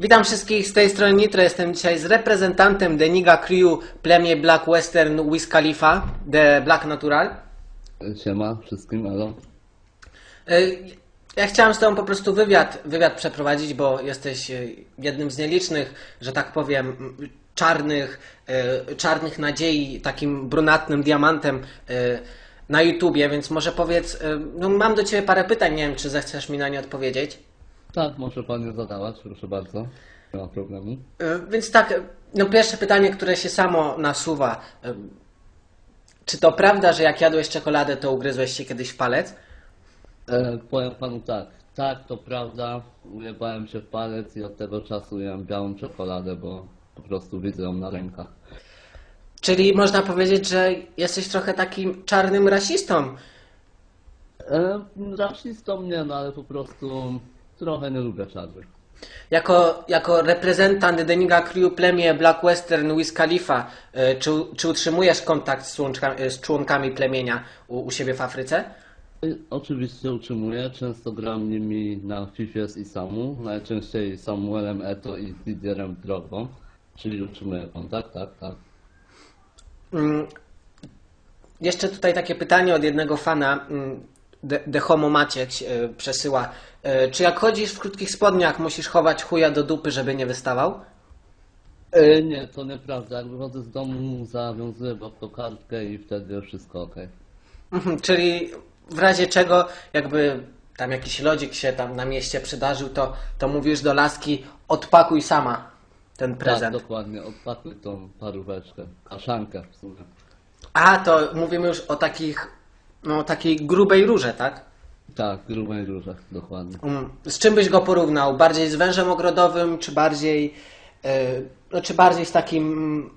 Witam wszystkich z tej strony Nitro. Jestem dzisiaj z reprezentantem Deniga Crew plemię Black Western Wiz Khalifa, The Black Natural. Siema wszystkim, elo. E, Ja chciałem z Tobą po prostu wywiad, wywiad przeprowadzić, bo jesteś e, jednym z nielicznych, że tak powiem, czarnych, e, czarnych nadziei, takim brunatnym diamantem na YouTubie, więc może powiedz, no mam do Ciebie parę pytań, nie wiem, czy zechcesz mi na nie odpowiedzieć. Tak, może pan je zadawać, proszę bardzo. Nie ma problemu. E, Więc tak, no pierwsze pytanie, które się samo nasuwa. e, Czy to prawda, że jak jadłeś czekoladę, to ugryzłeś się kiedyś w palec? E, powiem panu tak, tak, to prawda, ujebałem się w palec i od tego czasu jem białą czekoladę, bo po prostu widzę ją na rękach. Czyli można powiedzieć, że jesteś trochę takim czarnym rasistą. E, rasistą nie, no ale po prostu trochę nie lubię czarnych. Jako, jako reprezentant Deniga Crew plemię Black Western Wiz Khalifa, e, czy, czy utrzymujesz kontakt z, członkami, z członkami plemienia u, u siebie w Afryce? I Oczywiście utrzymuję, często gram nimi na FIFA z Isamu, najczęściej Samuelem Eto i Didierem Drogą, czyli utrzymuję kontakt, tak, tak. Mm, Jeszcze tutaj takie pytanie od jednego fana. mm, The, The Homo Maciek e, przesyła. E, Czy jak chodzisz w krótkich spodniach, musisz chować chuja do dupy, żeby nie wystawał? E, nie, to nieprawda. Jak wychodzę z domu, zawiązuję kartkę i wtedy wszystko ok. Mhm, Czyli w razie czego, jakby tam jakiś lodzik się tam na mieście przydarzył, to, to mówisz do laski, odpakuj sama ten Tak, prezent. dokładnie. Odpakuj tą paróweczkę. Kaszankę w sumie. A, to mówimy już o takich, no takiej grubej rurze, tak? Tak, grubej róże, dokładnie. Mm, Z czym byś go porównał? Bardziej z wężem ogrodowym, czy bardziej, e, no, czy bardziej z takim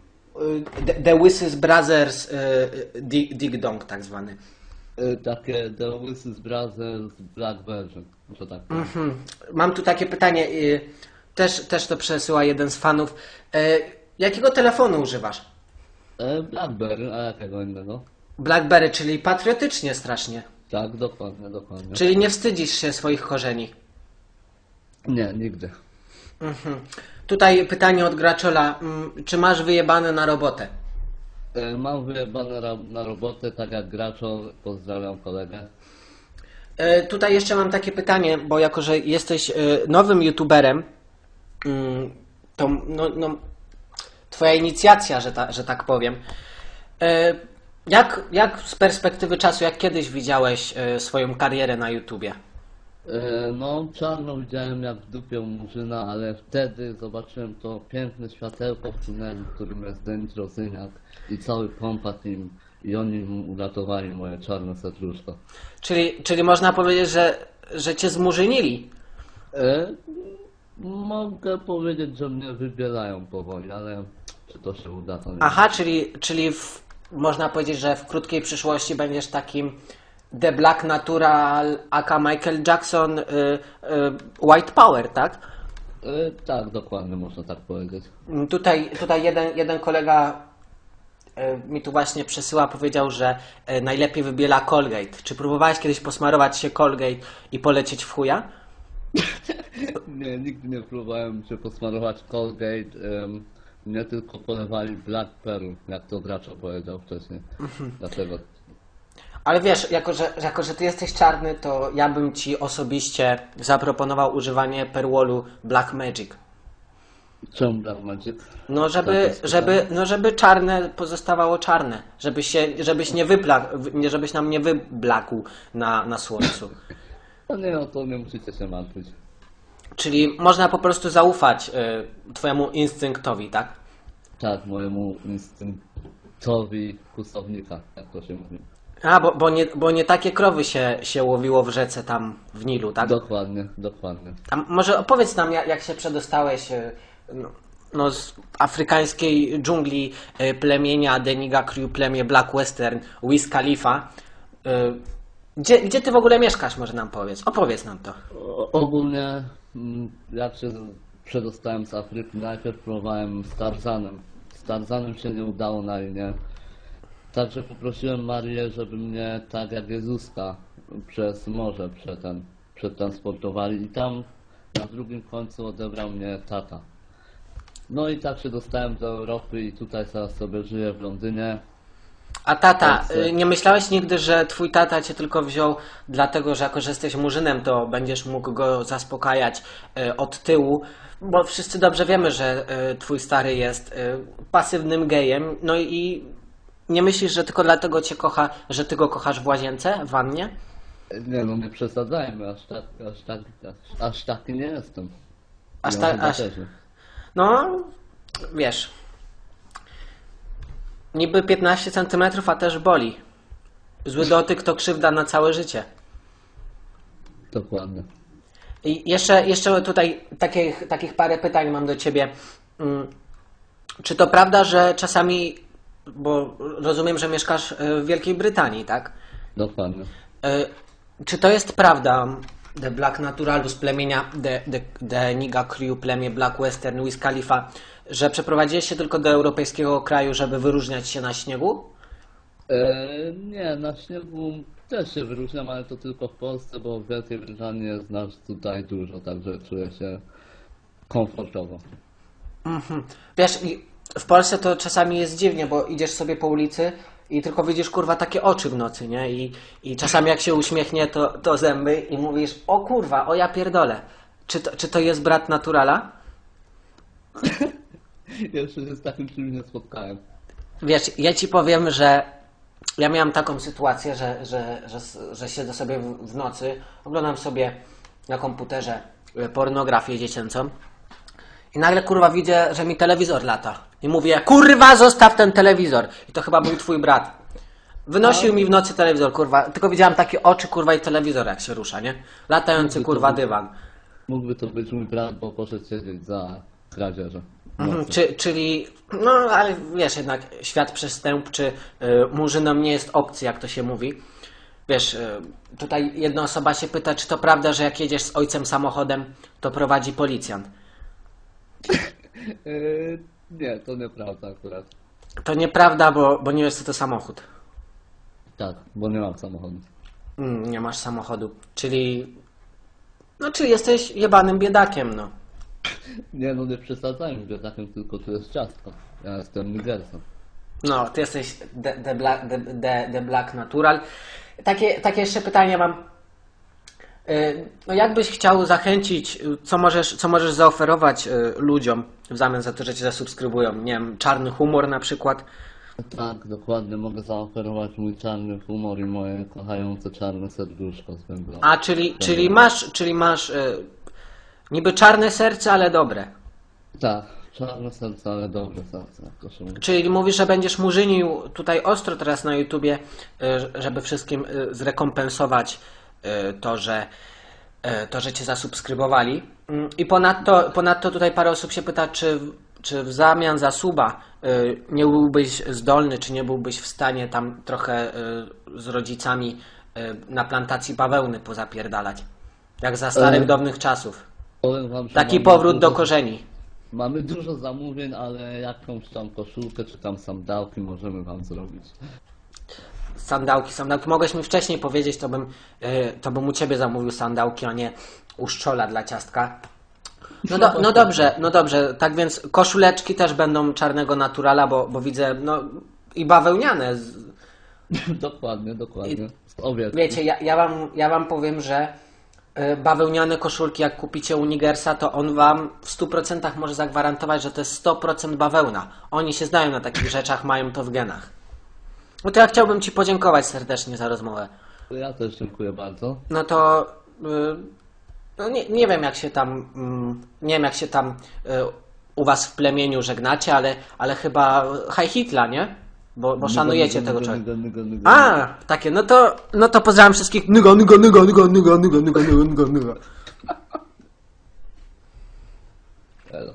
e, The, Wysys Brothers e, Dig, Dig Dong tak zwany? Takie The Oasis Brothers Black Version, że tak. Mhm. Mam tu takie pytanie, też, też to przesyła jeden z fanów. Jakiego telefonu używasz? Blackberry, a jakiego innego? Blackberry, czyli patriotycznie strasznie. Tak, dokładnie, dokładnie. Czyli nie wstydzisz się swoich korzeni. Nie, nigdy. Mhm. Tutaj pytanie od Graczola. Mm, Czy masz wyjebane na robotę? E, mam wyjebane ra- na robotę, tak jak graczo, pozdrawiam kolegę. E, Tutaj jeszcze mam takie pytanie, bo jako, że jesteś e, nowym youtuberem, mm, to no, no, twoja inicjacja, że, ta, że tak powiem. E, Jak, jak z perspektywy czasu, jak kiedyś widziałeś e, swoją karierę na YouTubie? E, No, czarno widziałem jak w dupie u Murzyna, ale wtedy zobaczyłem to piękne światełko w tunelu, którym jest Denis Rosyniak i cały kompa team i oni mu uratowali moje czarne serduszko. Czyli, czyli można powiedzieć, że, że cię zmurzynili. E, mogę powiedzieć, że mnie wybielają powoli, ale czy to się uda, to nie Aha, czyli, czyli w, można powiedzieć, że w krótkiej przyszłości będziesz takim The Black Natural, aka Michael Jackson, y, y, White Power, tak? E, tak, dokładnie można tak powiedzieć. Mm, Tutaj, tutaj jeden, jeden kolega y, mi tu właśnie przesyła, powiedział, że y, najlepiej wybiela Colgate. Czy próbowałeś kiedyś posmarować się Colgate i polecieć w chuja? Nie, nigdy nie próbowałem się posmarować Colgate. Mnie tylko polewali Black Pearl, jak to gracz powiedział wcześniej. Dlatego Ale wiesz, jako że, jako że ty jesteś czarny, to ja bym ci osobiście zaproponował używanie perwolu Black Magic. czemu Black Magic? No, Tak żeby, jest żeby, no, żeby czarne pozostawało czarne. Żebyś, się, żebyś, nie wyblak, nie, żebyś nam nie wyblakł na, na słońcu. No nie, no to nie musicie się martwić. Czyli można po prostu zaufać y, twojemu instynktowi, tak? Tak, mojemu instynktowi kustownika, jak to się mówi. A, bo, bo, nie, bo nie takie krowy się, się łowiło w rzece tam w Nilu, tak? Dokładnie, dokładnie. A może opowiedz nam, jak, jak się przedostałeś y, no, no, z afrykańskiej dżungli y, plemienia Deniga Crew, plemię Black Western, Wiz Khalifa. Y, Gdzie, gdzie ty w ogóle mieszkasz, może nam powiedz? Opowiedz nam to. O, ogólnie, mm, jak się przedostałem z Afryki, najpierw próbowałem z Tarzanem. Z Tarzanem się nie udało na linię. Także poprosiłem Marię, żeby mnie, tak jak Jezuska, przez morze przetransportowali i tam Na drugim końcu odebrał mnie tata. No i tak się dostałem do Europy i tutaj teraz sobie żyję w Londynie. A tata, Polsce. y, nie myślałeś nigdy, że twój tata cię tylko wziął dlatego, że jako, że jesteś murzynem, to będziesz mógł go zaspokajać y, od tyłu? Bo wszyscy dobrze wiemy, że y, twój stary jest pasywnym gejem, no i nie myślisz, że tylko dlatego cię kocha, że ty go kochasz w łazience, w wannie? Nie no, nie przesadzajmy, aż tak, aż tak, aż, aż taki nie jestem. Aż tak- aż-. No, wiesz, niby 15 centymetrów, a też boli. Zły dotyk to krzywda na całe życie. Dokładnie. I jeszcze, jeszcze tutaj takich, takich parę pytań mam do ciebie. Mm, Czy to prawda, że czasami, bo rozumiem, że mieszkasz y, w Wielkiej Brytanii, tak? Dokładnie. Y, Czy to jest prawda, The Black Naturalus plemienia, The, the, the Niga Crew, plemię Black Western, Wiz Khalifa, że przeprowadziłeś się tylko do europejskiego kraju, żeby wyróżniać się na śniegu? E, nie, na śniegu też się wyróżniam, ale to tylko w Polsce, bo w Wielkiej Brytanii jest nas tutaj dużo, także czuję się komfortowo. Wiesz, i w Polsce to czasami jest dziwnie, bo idziesz sobie po ulicy i tylko widzisz kurwa takie oczy w nocy, nie? I, i czasami jak się uśmiechnie, to, to zęby i mówisz, o kurwa, o ja pierdolę. Czy to, czy to jest brat naturala? Jeszcze się z takim czymś nie spotkałem. Wiesz, ja ci powiem, że ja miałem taką sytuację, że, że, że, że siedzę sobie w, w nocy, oglądam sobie na komputerze e, pornografię dziecięcą i nagle kurwa widzę, że mi telewizor lata. I mówię, kurwa zostaw ten telewizor. I to chyba był twój brat. Wynosił mi w nocy telewizor, kurwa. Tylko widziałem takie oczy, kurwa, i telewizor jak się rusza, nie? Latający, kurwa, dywan. Mógłby to być mój brat, bo poszedł siedzieć za kradzieżę. Mhm, czy, czyli, no ale wiesz, jednak świat przestępczy y, murzynom nie jest obcy, jak to się mówi. Wiesz, y, tutaj jedna osoba się pyta, czy to prawda, że jak jedziesz z ojcem samochodem, to prowadzi policjant. Yy, nie, to nieprawda akurat. To nieprawda, bo, bo nie jest to, to samochód. Tak, bo nie mam samochodu. Mm, nie masz samochodu. Czyli, no czyli jesteś jebanym biedakiem, no. Nie no, nie przesadzajmy, że takim tylko tu jest ciastko. Ja jestem Nigersem. No, ty jesteś the, the, black, the, the, the black Natural. Takie, takie jeszcze pytanie mam. Y, No jakbyś chciał zachęcić, co możesz, co możesz zaoferować y, ludziom w zamian za to, że cię zasubskrybują? Nie wiem, czarny humor na przykład. Tak, dokładnie, mogę zaoferować mój czarny humor i moje kochające czarne serduszko z węgla. A, czyli, czyli masz, czyli masz y, niby czarne serce, ale dobre. Tak, czarne serce, ale dobre serce, jak to się mówi. Czyli mówisz, że będziesz murzynił tutaj ostro teraz na YouTubie, żeby wszystkim zrekompensować to, że y, to, że cię zasubskrybowali. Mm, I ponadto, ponadto tutaj parę osób się pyta, czy, czy w zamian za suba y, nie byłbyś zdolny, czy nie byłbyś w stanie tam trochę y, z rodzicami y, na plantacji bawełny pozapierdalać. Jak za starych, E, dawnych czasów. Wam, Taki powrót do dużo- korzeni. Mamy dużo zamówień, ale jakąś tam koszulkę czy tam sandałki możemy wam zrobić. Sandałki, sandałki. Mogłeś mi wcześniej powiedzieć, to bym, yy, to bym u ciebie zamówił sandałki, a nie u szczola dla ciastka. No, do, no dobrze, no dobrze. Tak więc koszuleczki też będą czarnego naturala, bo, bo widzę, no i bawełniane. Dokładnie, dokładnie. Owiec. Wiecie, ja, ja, wam, ja wam powiem, że y, bawełniane koszulki, jak kupicie u Nigersa, to on wam w 100% może zagwarantować, że to jest 100% bawełna. Oni się znają na takich rzeczach, mają to w genach. No to ja chciałbym Ci podziękować serdecznie za rozmowę. Ja też dziękuję bardzo. No to y, no nie, nie wiem jak się tam mm, nie wiem jak się tam y, u was w plemieniu żegnacie, ale, ale chyba High Hitla, nie? Bo, bo szanujecie tego człowieka. A, takie, no to no to pozdrawiam wszystkich. Nyga, nyga, nyga, nyga, nyga, nyga, nyga, nyga, nyga, nyga. Elo.